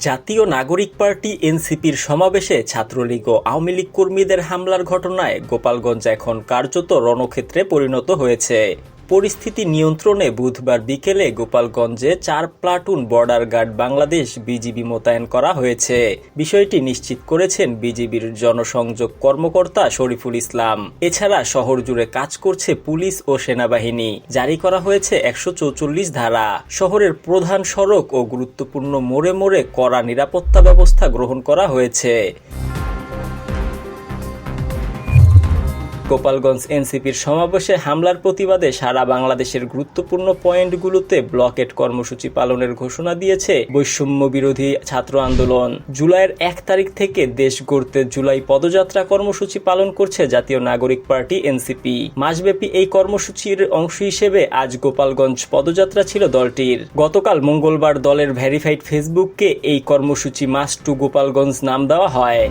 জাতীয় নাগরিক পার্টি এনসিপির সমাবেশে ছাত্রলীগ ও আওয়ামী লীগ কর্মীদের হামলার ঘটনায় গোপালগঞ্জ এখন কার্যত রণক্ষেত্রে পরিণত হয়েছে। পরিস্থিতি নিয়ন্ত্রণে বুধবার বিকেলে গোপালগঞ্জে চার platoon border guard Bangladesh BGB মোতায়েন করা হয়েছে। বিষয়টি নিশ্চিত করেছেন বিজিবির জনসংযোগ কর্মকর্তা শরীফুল ইসলাম। এছাড়া শহর জুড়ে কাজ করছে পুলিশ ও সেনাবাহিনী। জারি করা হয়েছে একশো ধারা। শহরের প্রধান সড়ক ও গুরুত্বপূর্ণ মোড়ে মোড়ে কড়া নিরাপত্তা ব্যবস্থা গ্রহণ করা হয়েছে। গোপালগঞ্জ এনসিপির সমাবেশে হামলার প্রতিবাদে সারা বাংলাদেশের গুরুত্বপূর্ণ পয়েন্টগুলোতে ব্লকেট কর্মসূচি পালনের ঘোষণা দিয়েছে বৈষম্য বিরোধী ছাত্র আন্দোলন। জুলাইয়ের এক তারিখ থেকে দেশ গড়তে জুলাই পদযাত্রা কর্মসূচি পালন করছে জাতীয় নাগরিক পার্টি এনসিপি। মাসব্যাপী এই কর্মসূচির অংশ হিসেবে আজ গোপালগঞ্জ পদযাত্রা ছিল দলটির। গতকাল মঙ্গলবার দলের ভেরিফাইড ফেসবুককে এই কর্মসূচি মাস টু গোপালগঞ্জ নাম দেওয়া হয়।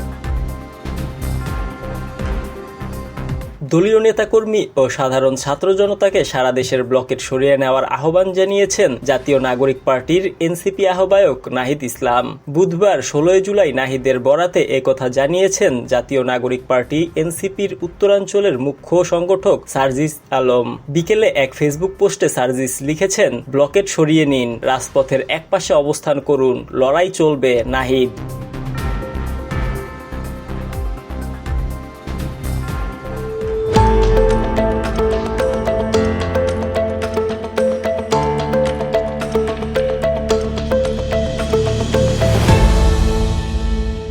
দলীয় নেতাকর্মী ও সাধারণ ছাত্র জনতাকে সারা দেশের ব্লকেট সরিয়ে নেওয়ার আহ্বান জানিয়েছেন জাতীয় নাগরিক পার্টির এনসিপি আহ্বায়ক নাহিদ ইসলাম। বুধবার ষোলোই জুলাই নাহিদের বরাতে একথা জানিয়েছেন জাতীয় নাগরিক পার্টি এনসিপির উত্তরাঞ্চলের মুখ্য সংগঠক সার্জিস আলম। বিকেলে এক ফেসবুক পোস্টে সার্জিস লিখেছেন, ব্লকেট সরিয়ে নিন, রাজপথের একপাশে অবস্থান করুন, লড়াই চলবে, নাহিদ।